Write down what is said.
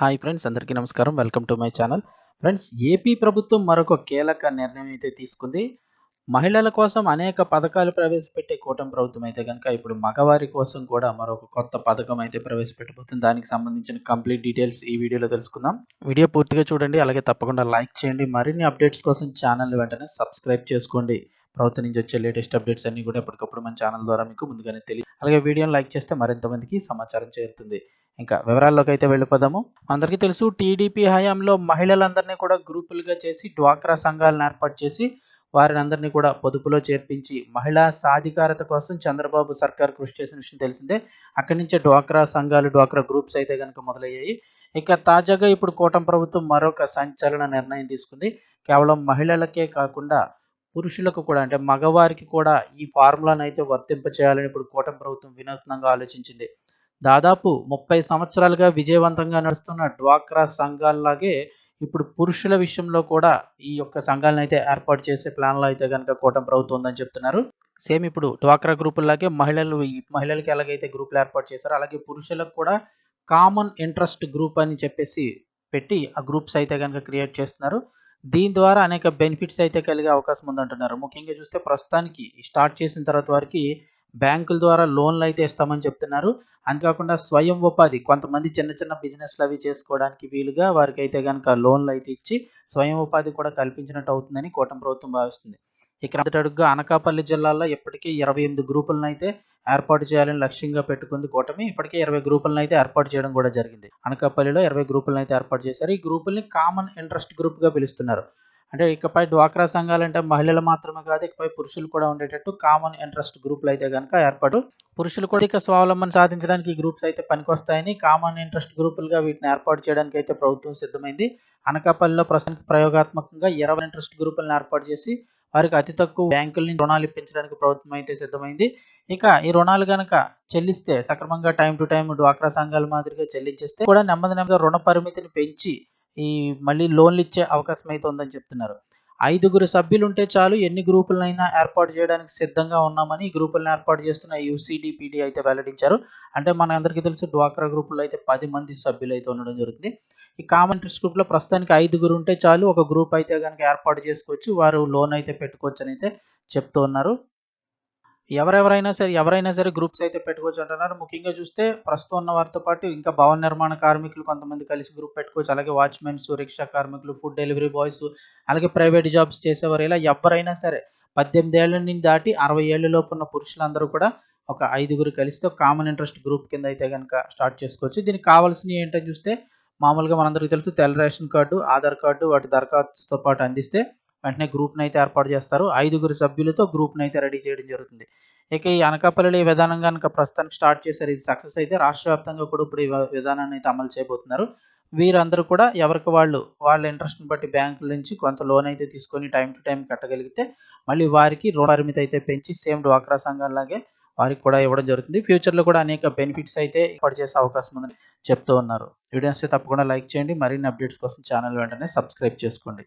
Hi friends అందరికీ నమస్కారం. Welcome to my channel. Friends AP ప్రభుత్వం మరొక కీలక నిర్ణయం అయితే తీసుకుంది. మహిళల కోసం అనేక పథకాలు ప్రవేశపెట్టే కూటమి ప్రభుత్వం అయితే కనుక ఇప్పుడు మగవారి కోసం కూడా మరొక కొత్త పథకం అయితే ప్రవేశపెట్టబోతుంది. దానికి సంబంధించిన కంప్లీట్ డీటెయిల్స్ ఈ వీడియోలో తెలుసుకుందాం. వీడియో పూర్తిగా చూడండి అలాగే తప్పకుండా లైక్ చేయండి. మరిన్ని అప్డేట్స్ కోసం ఛానల్ వెంటనే సబ్స్క్రైబ్ చేసుకోండి. ప్రభుత్వం నుంచి వచ్చే లేటెస్ట్ అప్డేట్స్ అన్ని కూడా ఎప్పటికప్పుడు మన ఛానల్ ద్వారా మీకు ముందుగానే తెలియదు అలాగే వీడియోని లైక్ చేస్తే మరింత మందికి సమాచారం చేరుతుంది. ఇంకా వివరాల్లోకి అయితే వెళ్ళిపోదాము. అందరికీ తెలుసు టీడీపీ హయాంలో మహిళలందరినీ కూడా గ్రూపులుగా చేసి డ్వాక్రా సంఘాలను ఏర్పాటు చేసి వారిని అందరినీ కూడా పొదుపులో చేర్పించి మహిళా సాధికారత కోసం చంద్రబాబు సర్కార్ కృషి చేసిన విషయం తెలిసిందే. అక్కడి నుంచే డ్వాక్రా సంఘాలు డ్వాక్రా గ్రూప్స్ అయితే కనుక మొదలయ్యాయి. ఇక తాజాగా ఇప్పుడు కూటమి ప్రభుత్వం మరొక సంచలన నిర్ణయం తీసుకుంది. కేవలం మహిళలకే కాకుండా పురుషులకు కూడా అంటే మగవారికి కూడా ఈ ఫార్ములాను అయితే వర్తింప చేయాలని ఇప్పుడు కూటమి ప్రభుత్వం వినూత్నంగా ఆలోచించింది. దాదాపు ముప్పై సంవత్సరాలుగా విజయవంతంగా నడుస్తున్న డ్వాక్రా సంఘాల్లాగే ఇప్పుడు పురుషుల విషయంలో కూడా ఈ యొక్క సంఘాలను అయితే ఏర్పాటు చేసే ప్లాన్లో అయితే కనుక కూటమి ప్రభుత్వం ఉందని చెప్తున్నారు. సేమ్ ఇప్పుడు డ్వాక్రా గ్రూపుల్లాగే మహిళలు ఈ మహిళలకి ఎలాగైతే గ్రూపులు ఏర్పాటు చేశారో అలాగే పురుషులకు కూడా కామన్ ఇంట్రెస్ట్ గ్రూప్ అని చెప్పేసి పెట్టి ఆ గ్రూప్స్ అయితే కనుక క్రియేట్ చేస్తున్నారు. దీని ద్వారా అనేక బెనిఫిట్స్ అయితే కలిగే అవకాశం ఉందంటున్నారు. ముఖ్యంగా చూస్తే ప్రస్తుతానికి స్టార్ట్ చేసిన తర్వాత వారికి బ్యాంకుల ద్వారా లోన్లు అయితే ఇస్తామని చెప్తున్నారు. అంతేకాకుండా స్వయం ఉపాధి కొంతమంది చిన్న చిన్న బిజినెస్లు అవి చేసుకోవడానికి వీలుగా వారికి అయితే కనుక లోన్లు అయితే ఇచ్చి స్వయం ఉపాధి కూడా కల్పించినట్టు అవుతుందని కూటమి ప్రభుత్వం భావిస్తుంది. ఇక అడుగుగా అనకాపల్లి జిల్లాలో ఇప్పటికీ ఇరవై ఎనిమిది గ్రూపులను అయితే ఏర్పాటు చేయాలని లక్ష్యంగా పెట్టుకుంది కూటమి. ఇప్పటికే ఇరవై గ్రూపులను అయితే ఏర్పాటు చేయడం కూడా జరిగింది. అనకాపల్లిలో ఇరవై గ్రూపులను అయితే ఏర్పాటు చేశారు. ఈ గ్రూపుల్ని కామన్ ఇంట్రెస్ట్ గ్రూప్గా పిలుస్తున్నారు. అంటే ఇకపై డ్వాక్రా సంఘాలు అంటే మహిళలు మాత్రమే కాదు ఇకపై పురుషులు కూడా ఉండేటట్టు కామన్ ఇంట్రెస్ట్ గ్రూపులు అయితే కనుక ఏర్పాటు పురుషులు కూడా ఇక స్వావలంబన సాధించడానికి ఈ గ్రూప్స్ అయితే పనికొస్తాయని కామన్ ఇంట్రెస్ట్ గ్రూపులుగా వీటిని ఏర్పాటు చేయడానికి అయితే ప్రభుత్వం సిద్ధమైంది. అనకాపల్లిలో ప్రస్తుతానికి ప్రయోగాత్మకంగా ఇరవై ఇంట్రెస్ట్ గ్రూపులను ఏర్పాటు చేసి వారికి అతి తక్కువ బ్యాంకుల నుంచి రుణాలు ఇప్పించడానికి ప్రభుత్వం అయితే సిద్ధమైంది. ఇక ఈ రుణాలు కనుక చెల్లిస్తే సక్రమంగా టైం టు టైం డ్వాక్రా సంఘాల మాదిరిగా చెల్లించేస్తే కూడా నెమ్మది నెమ్మదిగా రుణ పరిమితిని పెంచి ఈ మళ్ళీ లోన్లు ఇచ్చే అవకాశం అయితే ఉందని చెప్తున్నారు. ఐదుగురు సభ్యులు ఉంటే చాలు ఎన్ని గ్రూపులనైనా ఏర్పాటు చేయడానికి సిద్ధంగా ఉన్నామని ఈ గ్రూపులను ఏర్పాటు చేస్తున్న యూసీడీపీడీ అయితే వెల్లడించారు. అంటే మన అందరికీ తెలుసు డ్వాక్రా గ్రూపుల్లో అయితే పది మంది సభ్యులు అయితే ఉండడం జరుగుతుంది. ఈ కామన్ ఇంట్రెస్ట్ గ్రూప్లో ప్రస్తుతానికి ఐదుగురు ఉంటే చాలు ఒక గ్రూప్ అయితే కనుక ఏర్పాటు చేసుకోవచ్చు. వారు లోన్ అయితే పెట్టుకోవచ్చు అని అయితే చెప్తూ ఉన్నారు. ఎవరెవరైనా సరే ఎవరైనా సరే గ్రూప్స్ అయితే పెట్టుకోవచ్చు అంటున్నారు. ముఖ్యంగా చూస్తే ప్రస్తుతం ఉన్న వారితో పాటు ఇంకా భవన నిర్మాణ కార్మికులు కొంతమంది కలిసి గ్రూప్ పెట్టుకోవచ్చు. అలాగే వాచ్మెన్స్ రిక్షా కార్మికులు ఫుడ్ డెలివరీ బాయ్స్ అలాగే ప్రైవేట్ జాబ్స్ చేసేవారు. ఇలా ఎవరైనా సరే పద్దెనిమిది ఏళ్ళ నుంచి దాటి అరవై ఏళ్ళ లోపు ఉన్న పురుషులందరూ కూడా ఒక ఐదుగురు కలిస్తే కామన్ ఇంట్రెస్ట్ గ్రూప్ కింద అయితే కనుక స్టార్ట్ చేసుకోవచ్చు. దీనికి కావాల్సినవి ఏంటో చూస్తే మామూలుగా మనందరికీ తెలుసు తెల్ల రేషన్ కార్డు ఆధార్ కార్డు వాటి దరఖాస్తుతో పాటు అందిస్తే వెంటనే గ్రూప్ని అయితే ఏర్పాటు చేస్తారు. ఐదుగురు సభ్యులతో గ్రూప్ని అయితే రెడీ చేయడం జరుగుతుంది. ఇక ఈ అనకాపల్లి విధానం కనుక ప్రస్తుతానికి స్టార్ట్ చేశారు. ఇది సక్సెస్ అయితే రాష్ట్ర వ్యాప్తంగా కూడా ఇప్పుడు ఈ విధానాన్ని అయితే అమలు చేయబోతున్నారు. వీరందరూ కూడా ఎవరికి వాళ్ళు వాళ్ళ ఇంట్రెస్ట్ని బట్టి బ్యాంకుల నుంచి కొంత లోన్ అయితే తీసుకొని టైం టు టైం కట్టగలిగితే మళ్ళీ వారికి రుణ పరిమితి అయితే పెంచి సేమ్ డ్వాక్రా సంఘాలాగే వారికి కూడా ఇవ్వడం జరుగుతుంది. ఫ్యూచర్లో కూడా అనేక బెనిఫిట్స్ అయితే ఏర్పాటు చేసే అవకాశం ఉందని చెప్తూ ఉన్నారు. వీడియోస్ తప్పకుండా లైక్ చేయండి. మరిన్ని అప్డేట్స్ కోసం ఛానల్ వెంటనే సబ్స్క్రైబ్ చేసుకోండి.